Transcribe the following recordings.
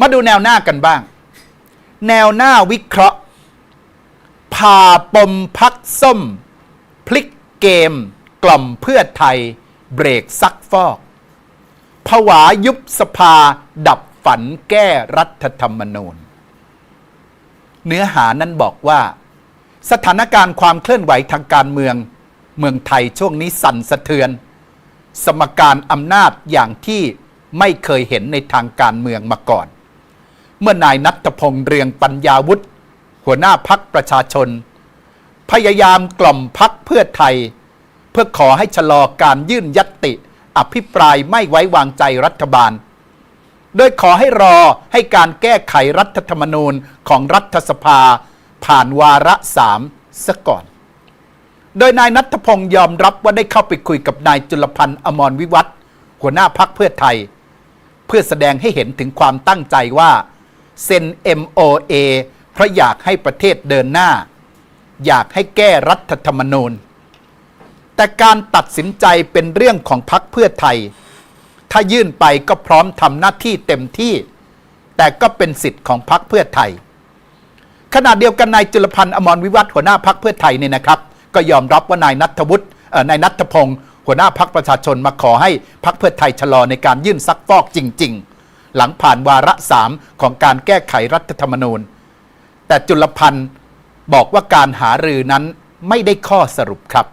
มาดูแนวหน้ากันบ้าง แนวหน้าวิเคราะห์ผ่าปมพักส้ม พลิกเกม กล่อมเพื่อไทย เบรกซักฟอกผวายุบสภา ดับฝันแก้รัฐธรรมนูญ เนื้อหานั้นบอกว่า สถานการณ์ความเคลื่อนไหวทางการเมือง เมืองไทยช่วงนี้สั่นสะเทือน สมการอำนาจอย่างที่ไม่เคยเห็นในทางการเมืองมาก่อน เมื่อนายนัทพงษ์เรืองปัญญาวุฒิหัวหน้าพักประชาชน พยายามกล่อมพักเพื่อไทย เพื่อขอให้ชะลอการยื่นยัตติ อภิปรายไม่ไว้วางใจรัฐบาล โดยขอให้รอให้การแก้ไขรัฐธรรมนูญของรัฐสภา ผ่านวาระสามซะก่อน โดยนายนัทพงศ์ยอมรับว่าได้เข้าไปคุยกับนายจุลพันธ์อมรวิวัฒหัวหน้าพักเพื่อไทย เพื่อแสดงให้เห็นถึงความตั้งใจว่า เซ็น MOA เพราะอยากให้ประเทศเดินหน้า อยากให้แก้รัฐธรรมนูญ แต่การตัดสินใจเป็นเรื่องของพักเพื่อไทย ถ้ายื่นไปก็พร้อมทำหน้าที่เต็มที่ แต่ก็เป็นสิทธิ์ของพักเพื่อไทย ขณะเดียวกันนายจุลพันธ์อมรวิวัฒหัวหน้าพักเพื่อไทยเนี่ยนะครับ ก็ยอมรับว่านายนัทวุฒินายนัทพงศ์หัวหน้าพักประชาชนมาขอให้พักเพื่อไทยชะลอในการยื่นซักฟอกจริง ๆ หลังผ่านวาระสามของการแก้ไขรัฐธรรมนูญ แต่จุลพันธ์บอกว่าการหารือนั้นไม่ได้ข้อสรุปครับ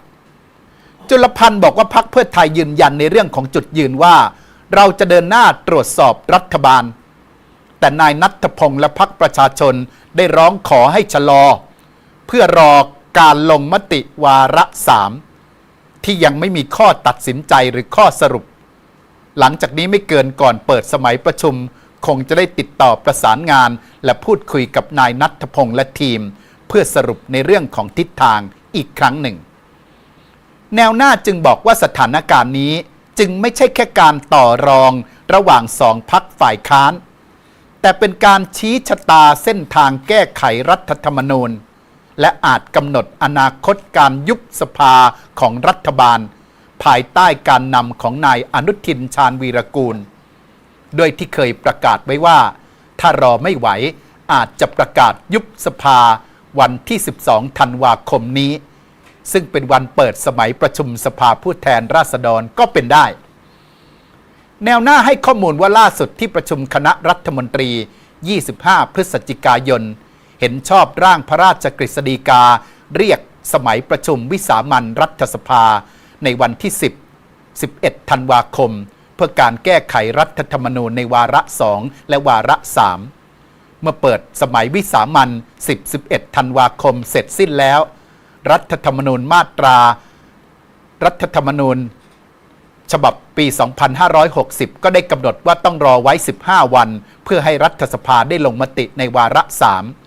จุลพันธ์บอกว่าพักเพื่อไทยยืนยันในเรื่องของจุดยืนว่า เราจะเดินหน้าตรวจสอบรัฐบาล แต่นายนัทพงศ์และพักประชาชนได้ร้องขอให้ชะลอ เพื่อรอการลงมติวาระสามที่ยังไม่มีข้อตัดสินใจหรือข้อสรุป หลังจากนี้ไม่เกินก่อนเปิดสมัยประชุม คงจะได้ติดต่อประสานงาน และพูดคุยกับนายนัทพงศ์และทีม เพื่อสรุปในเรื่องของทิศทางอีกครั้งหนึ่ง แนวหน้าจึงบอกว่าสถานการณ์นี้จึงไม่ใช่แค่การต่อรองระหว่างสองพักฝ่ายค้าน แต่เป็นการชี้ชะตาเส้นทางแก้ไขรัฐธรรมนูญ และอาจกำหนดอนาคตการยุบสภาของรัฐบาล ภายใต้การนำของนายอนุทินชาญวีรกูลโดยที่เคยประกาศไว้ว่า ถ้ารอไม่ไหวอาจจะประกาศยุบสภาวันที่ 12 ธันวาคมนี้ ซึ่งเป็นวันเปิดสมัยประชุมสภาผู้แทนราษฎรก็เป็นได้ แนวหน้าให้ข้อมูลว่าล่าสุดที่ประชุมคณะรัฐมนตรี 25 พฤศจิกายน เห็นชอบร่างพระราชกฤษฎีกา เรียกสมัยประชุมวิสามันรัฐสภา ในวันที่ 10 11 ธันวาคม เพื่อการแก้ไขรัฐธรรมนูญในวาระ 2 และวาระ 3 เมื่อเปิดสมัยวิสามัน10 11 ธันวาคมเสร็จสิ้นแล้ว รัฐธรรมนูญมาตรา รัฐธรรมนูญ ฉบับปี 2560 ก็ได้กำหนดว่าต้องรอไว้ 15 วัน เพื่อให้รัฐสภาได้ลงมติในวาระ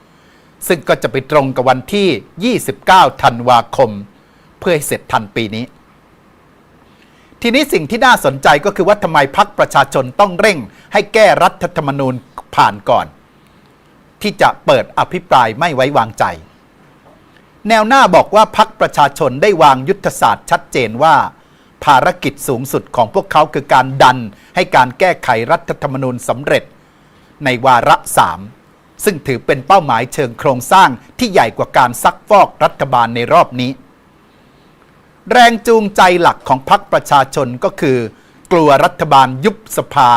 3 ซึ่งก็จะไปตรงกับวันที่ 29 ธันวาคม เพื่อให้เสร็จทันปีนี้ ทีนี้สิ่งที่น่าสนใจก็คือว่าทำไมพักประชาชนต้องเร่ง ให้แก้รัฐธรรมนูญผ่านก่อน ที่จะเปิดอภิปรายไม่ไว้วางใจ แนวหน้าบอกว่าพักประชาชนได้วางยุทธศาสตร์ชัดเจนว่า ภารกิจสูงสุดของพวกเขาคือการดัน ให้การแก้ไขรัฐธรรมนูญสำเร็จ ในวาระสามซึ่งถือเป็นเป้าหมายเชิงโครงสร้างที่ใหญ่กว่าการซักฟอกรัฐบาลในรอบนี้ แรงจูงใจหลักของพรรคประชาชนก็คือ กลัวรัฐบาลยุบสภา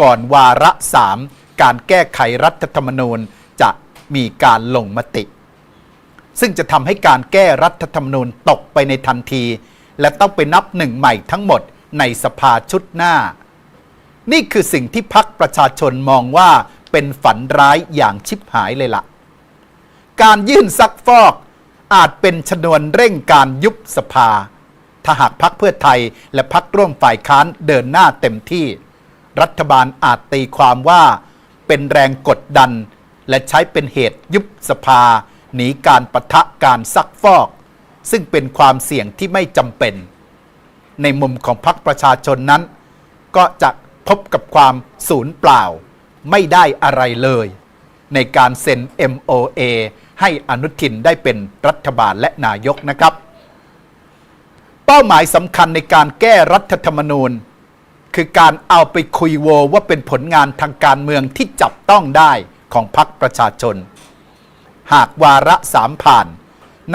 ก่อนวาระสามการแก้ไขรัฐธรรมนูญจะมีการลงมติ ซึ่งจะทำให้การแก้รัฐธรรมนูญตกไปในทันที และต้องไปนับหนึ่งใหม่ทั้งหมดในสภาชุดหน้า นี่คือสิ่งที่พักประชาชนมองว่าเป็นฝันร้ายอย่างชิบหายเลยละ่ะ การยื่นซักฟอก อาจเป็นชนวนเร่งการยุบสภา ถ้าหากพักเพื่อไทยและพักร่วมฝ่ายค้านเดินหน้าเต็มที่ รัฐบาลอาจตีความว่าเป็นแรงกดดัน และใช้เป็นเหตุยุบสภา หนีการประทะการซักฟอก ซึ่งเป็นความเสี่ยงที่ไม่จำเป็น ในมุมของพรรคประชาชนนั้น ก็จะพบกับความสูญเปล่า ไม่ได้อะไรเลย ในการเซ็น MOA ให้อนุทินได้เป็นรัฐบาลและนายกนะครับ เป้าหมายสำคัญในการแก้รัฐธรรมนูญ คือการเอาไปคุยโวว่าเป็นผลงานทางการเมืองที่จับต้องได้ของพรรคประชาชน หากวาระสามผ่าน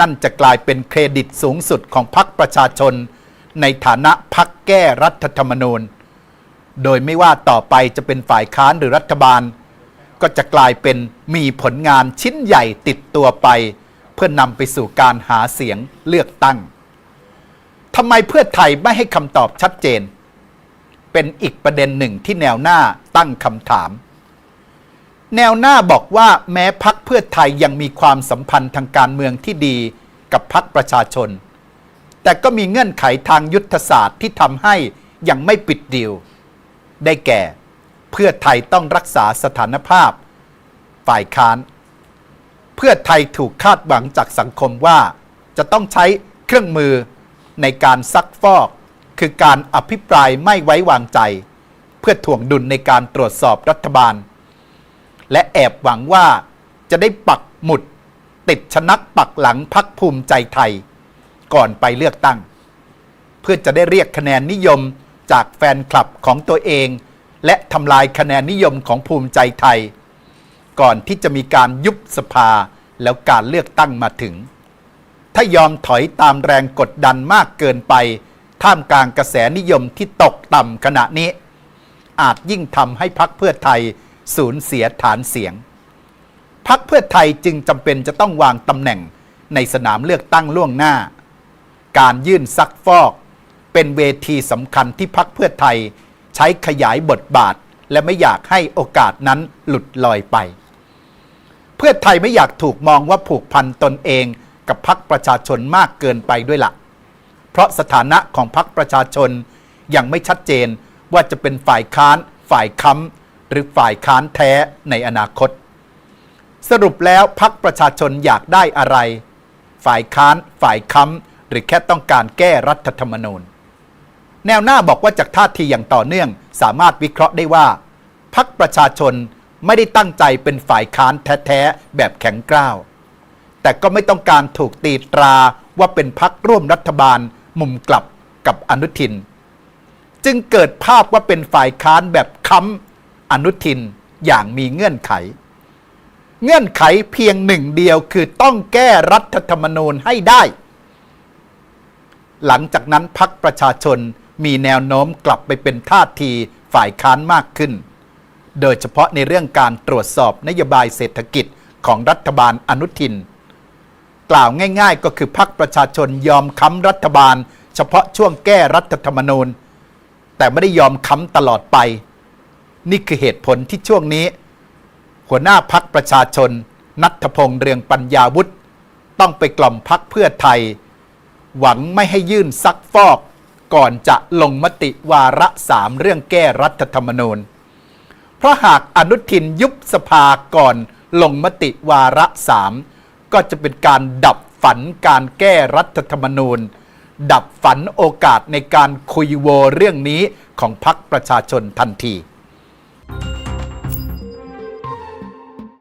นั่นจะกลายเป็นเครดิตสูงสุดของพรรคประชาชน ในฐานะพรรคแก้รัฐธรรมนูญ โดยไม่ว่าต่อไปจะเป็นฝ่ายค้านหรือรัฐบาล ก็จะกลายเป็นมีผลงานชิ้นใหญ่ติดตัวไป เพื่อนำไปสู่การหาเสียงเลือกตั้งทำไมเพื่อไทยไม่ให้คำตอบชัดเจน เป็นอีกประเด็นหนึ่งที่แนวหน้าตั้งคำถาม แนวหน้าบอกว่าแม้พักเพื่อไทยยังมีความสัมพันธ์ทางการเมืองที่ดีกับพักประชาชน แต่ก็มีเงื่อนไขทางยุทธศาสตร์ที่ทำให้ยังไม่ปิดดีลได้แก่ เพื่อไทยต้องรักษาสถานภาพ ฝ่ายค้าน เพื่อไทยถูกคาดหวังจากสังคมว่าจะต้องใช้เครื่องมือในการซักฟอก คือการอภิปรายไม่ไว้วางใจ เพื่อถ่วงดุลในการตรวจสอบรัฐบาล และแอบหวังว่าจะได้ปักหมุด ติดชนักปักหลังพักภูมิใจไทย ก่อนไปเลือกตั้ง เพื่อจะได้เรียกคะแนนนิยมจากแฟนคลับของตัวเอง และทำลายคะแนนนิยมของภูมิใจไทย ก่อนที่จะมีการยุบสภาแล้วการเลือกตั้งมาถึง ถ้ายอมถอยตามแรงกดดันมากเกินไป ท่ามกลางกระแสนิยมที่ตกต่ำขณะนี้ อาจยิ่งทำให้พักเพื่อไทยสูญเสียฐานเสียง พักเพื่อไทยจึงจำเป็นจะต้องวางตำแหน่งในสนามเลือกตั้งล่วงหน้า การยื่นซักฟอก เป็นเวทีสำคัญที่พักเพื่อไทย ใช้ขยายบทบาท และไม่อยากให้โอกาสนั้นหลุดลอยไป เพื่อไทยไม่อยากถูกมองว่าผูกพันตนเองกับพักประชาชนมากเกินไปด้วยละ่ะ เพราะสถานะของพักประชาชนยังไม่ชัดเจนว่าจะเป็นฝ่ายค้าน ฝ่ายค้ำหรือฝ่ายค้านแท้ในอนาคต สรุปแล้วพักประชาชนอยากได้อะไร ฝ่ายค้าน ฝ่ายค้ำหรือแค่ต้องการแก้รัฐธรรมนูญ แนวหน้าบอกว่าจากท่าทีอย่างต่อเนื่อง สามารถวิเคราะห์ได้ว่า พักประชาชนไม่ได้ตั้งใจเป็นฝ่ายค้านแท้ๆแบบแข็งกร้าว แต่ก็ไม่ต้องการถูกตีตราว่าเป็นพักร่วมรัฐบาลมุมกลับกับอนุทิน จึงเกิดภาพว่าเป็นฝ่ายค้านแบบค้ำอนุทินอย่างมีเงื่อนไข เงื่อนไขเพียงหนึ่งเดียวคือต้องแก้รัฐธรรมนูญให้ได้ หลังจากนั้นพักประชาชน มีแนวโน้มกลับไปเป็นท่าทีฝ่ายค้านมากขึ้น โดยเฉพาะในเรื่องการตรวจสอบนโยบายเศรษฐกิจของรัฐบาลอนุทิน กล่าวง่าย ๆ ก็คือพักประชาชนยอมค้ำรัฐบาล เฉพาะช่วงแก้รัฐธรรมนูญ แต่ไม่ได้ยอมค้ำตลอดไป นี่คือเหตุผลที่ช่วงนี้ หัวหน้าพักประชาชน นัทพงษ์เรืองปัญญาวุฒิต้องไปกล่อมพักเพื่อไทย หวังไม่ให้ยื่นซักฟอก ก่อนจะลงมติวาระสามเรื่องแก้รัฐธรรมนูญ เพราะหากอนุทินยุบสภาก่อนลงมติวาระสามก็จะเป็นการดับฝันการแก้รัฐธรรมนูญ ดับฝันโอกาสในการคุยโวเรื่องนี้ของพรรคประชาชนทันที